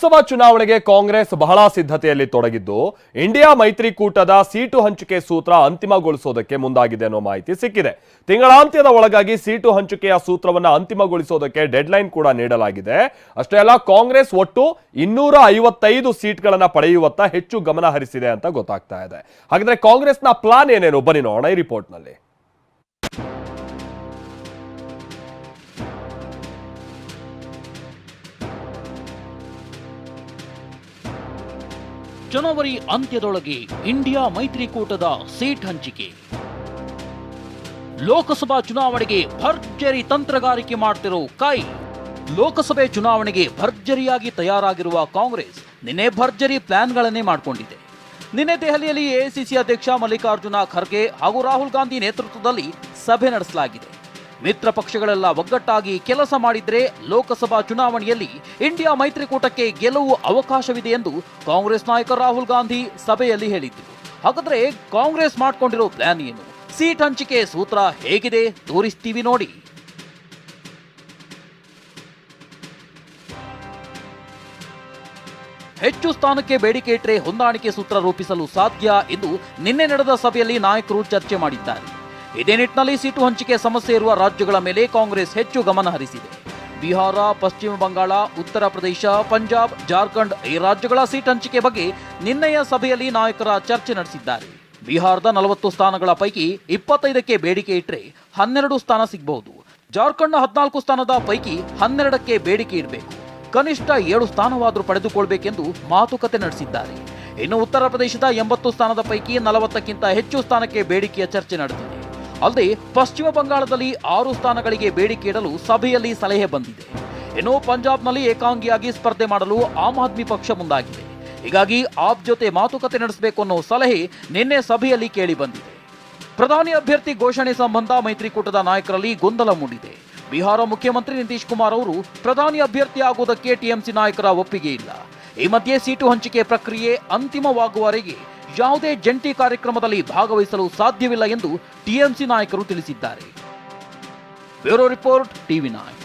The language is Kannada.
ಲೋಕಸಭಾ ಚುನಾವಣೆಗೆ ಕಾಂಗ್ರೆಸ್ ಬಹಳ ಸಿದ್ಧತೆಯಲ್ಲಿ ತೊಡಗಿದ್ದು, ಇಂಡಿಯಾ ಮೈತ್ರಿಕೂಟದ ಸೀಟು ಹಂಚಿಕೆ ಸೂತ್ರ ಅಂತಿಮಗೊಳಿಸೋದಕ್ಕೆ ಮುಂದಾಗಿದೆ ಅನ್ನೋ ಮಾಹಿತಿ ಸಿಕ್ಕಿದೆ. ತಿಂಗಳಾಂತ್ಯದ ಒಳಗಾಗಿ ಸೀಟು ಹಂಚಿಕೆಯ ಸೂತ್ರವನ್ನ ಅಂತಿಮಗೊಳಿಸೋದಕ್ಕೆ ಡೆಡ್ಲೈನ್ ಕೂಡ ನೀಡಲಾಗಿದೆ. ಅಷ್ಟೇ ಅಲ್ಲ, ಕಾಂಗ್ರೆಸ್ ಒಟ್ಟು ಇನ್ನೂರ ಐವತ್ತೈದು ಸೀಟ್ಗಳನ್ನ ಪಡೆಯುವತ್ತ ಹೆಚ್ಚು ಗಮನ ಹರಿಸಿದೆ ಅಂತ ಗೊತ್ತಾಗ್ತಾ ಇದೆ. ಹಾಗಾದ್ರೆ ಕಾಂಗ್ರೆಸ್ನ ಪ್ಲಾನ್ ಏನೇನು? ಬನ್ನಿ ನೋಡೋಣ ಈ ರಿಪೋರ್ಟ್ನಲ್ಲಿ ಜನವರಿ ಅಂತ್ಯದೊಳಗೆ ಇಂಡಿಯಾ ಮೈತ್ರಿಕೂಟದ ಸೀಟ್ ಹಂಚಿಕೆ. ಲೋಕಸಭಾ ಚುನಾವಣೆಗೆ ಭರ್ಜರಿ ತಂತ್ರಗಾರಿಕೆ ಮಾಡ್ತಿರೋ ಕೈ. ಲೋಕಸಭೆ ಚುನಾವಣೆಗೆ ಭರ್ಜರಿಯಾಗಿ ತಯಾರಾಗಿರುವ ಕಾಂಗ್ರೆಸ್ ನಿನ್ನೆ ಭರ್ಜರಿ ಪ್ಲಾನ್ಗಳನ್ನೇ ಮಾಡಿಕೊಂಡಿದೆ. ನಿನ್ನೆ ದೆಹಲಿಯಲ್ಲಿ ಎಐಸಿಸಿ ಅಧ್ಯಕ್ಷ ಮಲ್ಲಿಕಾರ್ಜುನ ಖರ್ಗೆ ಹಾಗೂ ರಾಹುಲ್ ಗಾಂಧಿ ನೇತೃತ್ವದಲ್ಲಿ ಸಭೆ ನಡೆಸಲಾಗಿದೆ. ಮಿತ್ರ ಪಕ್ಷಗಳೆಲ್ಲ ಒಗ್ಗಟ್ಟಾಗಿ ಕೆಲಸ ಮಾಡಿದ್ರೆ ಲೋಕಸಭಾ ಚುನಾವಣೆಯಲ್ಲಿ ಇಂಡಿಯಾ ಮೈತ್ರಿಕೂಟಕ್ಕೆ ಗೆಲುವು ಅವಕಾಶವಿದೆ ಎಂದು ಕಾಂಗ್ರೆಸ್ ನಾಯಕ ರಾಹುಲ್ ಗಾಂಧಿ ಸಭೆಯಲ್ಲಿ ಹೇಳಿದ್ರು. ಹಾಗಾದ್ರೆ ಕಾಂಗ್ರೆಸ್ ಮಾಡ್ಕೊಂಡಿರೋ ಪ್ಲಾನ್ ಏನು? ಸೀಟ್ ಹಂಚಿಕೆ ಸೂತ್ರ ಹೇಗಿದೆ? ತೋರಿಸ್ತೀವಿ ನೋಡಿ. ಹೆಚ್ಚು ಸ್ಥಾನಕ್ಕೆ ಬೇಡಿಕೆ ಇಟ್ಟರೆ ಹೊಂದಾಣಿಕೆ ಸೂತ್ರ ರೂಪಿಸಲು ಸಾಧ್ಯ ಎಂದು ನಿನ್ನೆ ನಡೆದ ಸಭೆಯಲ್ಲಿ ನಾಯಕರು ಚರ್ಚೆ ಮಾಡಿದ್ದಾರೆ. ಇದೇ ನಿಟ್ಟಿನಲ್ಲಿ ಸೀಟು ಹಂಚಿಕೆ ಸಮಸ್ಯೆ ಇರುವ ರಾಜ್ಯಗಳ ಮೇಲೆ ಕಾಂಗ್ರೆಸ್ ಹೆಚ್ಚು ಗಮನ ಹರಿಸಿದೆ. ಬಿಹಾರ, ಪಶ್ಚಿಮ ಬಂಗಾಳ, ಉತ್ತರ ಪ್ರದೇಶ, ಪಂಜಾಬ್, ಜಾರ್ಖಂಡ್ ಈ ರಾಜ್ಯಗಳ ಸೀಟ್ ಹಂಚಿಕೆ ಬಗ್ಗೆ ನಿನ್ನೆಯ ಸಭೆಯಲ್ಲಿ ನಾಯಕರ ಚರ್ಚೆ ನಡೆಸಿದ್ದಾರೆ. ಬಿಹಾರದ ನಲವತ್ತು ಸ್ಥಾನಗಳ ಪೈಕಿ ಇಪ್ಪತ್ತೈದಕ್ಕೆ ಬೇಡಿಕೆ ಇಟ್ಟರೆ ಹನ್ನೆರಡು ಸ್ಥಾನ ಸಿಗಬಹುದು. ಜಾರ್ಖಂಡ್ನ ಹದಿನಾಲ್ಕು ಸ್ಥಾನದ ಪೈಕಿ ಹನ್ನೆರಡಕ್ಕೆ ಬೇಡಿಕೆ ಇಡಬೇಕು. ಕನಿಷ್ಠ ಏಳು ಸ್ಥಾನವಾದರೂ ಪಡೆದುಕೊಳ್ಬೇಕೆಂದು ಮಾತುಕತೆ ನಡೆಸಿದ್ದಾರೆ. ಇನ್ನು ಉತ್ತರ ಪ್ರದೇಶದ ಎಂಬತ್ತು ಸ್ಥಾನದ ಪೈಕಿ ನಲವತ್ತಕ್ಕಿಂತ ಹೆಚ್ಚು ಸ್ಥಾನಕ್ಕೆ ಬೇಡಿಕೆಯ ಚರ್ಚೆ ನಡೆದಿದೆ. ಅಲ್ಲದೆ ಪಶ್ಚಿಮ ಬಂಗಾಳದಲ್ಲಿ ಆರು ಸ್ಥಾನಗಳಿಗೆ ಬೇಡಿಕೆ ಇಡಲು ಸಭೆಯಲ್ಲಿ ಸಲಹೆ ಬಂದಿದೆ. ಇನ್ನು ಪಂಜಾಬ್ನಲ್ಲಿ ಏಕಾಂಗಿಯಾಗಿ ಸ್ಪರ್ಧೆ ಮಾಡಲು ಆಮ್ ಆದ್ಮಿ ಪಕ್ಷ ಮುಂದಾಗಿದೆ. ಹೀಗಾಗಿ ಆಪ್ ಜೊತೆ ಮಾತುಕತೆ ನಡೆಸಬೇಕು ಅನ್ನೋ ಸಲಹೆ ನಿನ್ನೆ ಸಭೆಯಲ್ಲಿ ಕೇಳಿ ಬಂದಿದೆ. ಪ್ರಧಾನಿ ಅಭ್ಯರ್ಥಿ ಘೋಷಣೆ ಸಂಬಂಧ ಮೈತ್ರಿಕೂಟದ ನಾಯಕರಲ್ಲಿ ಗೊಂದಲ ಮೂಡಿದೆ. ಬಿಹಾರ ಮುಖ್ಯಮಂತ್ರಿ ನಿತೀಶ್ ಕುಮಾರ್ ಅವರು ಪ್ರಧಾನಿ ಅಭ್ಯರ್ಥಿ ಆಗುವುದಕ್ಕೆ ಟಿಎಂಸಿ ನಾಯಕರ ಒಪ್ಪಿಗೆ ಇಲ್ಲ. ಈ ಮಧ್ಯೆ ಸೀಟು ಹಂಚಿಕೆ ಪ್ರಕ್ರಿಯೆ ಅಂತಿಮವಾಗುವವರೆಗೆ ಯಾವುದೇ ಜಂಟಿ ಕಾರ್ಯಕ್ರಮದಲ್ಲಿ ಭಾಗವಹಿಸಲು ಸಾಧ್ಯವಿಲ್ಲ ಎಂದು ಟಿಎಂಸಿ ನಾಯಕರು ತಿಳಿಸಿದ್ದಾರೆ. Bureau report TV nine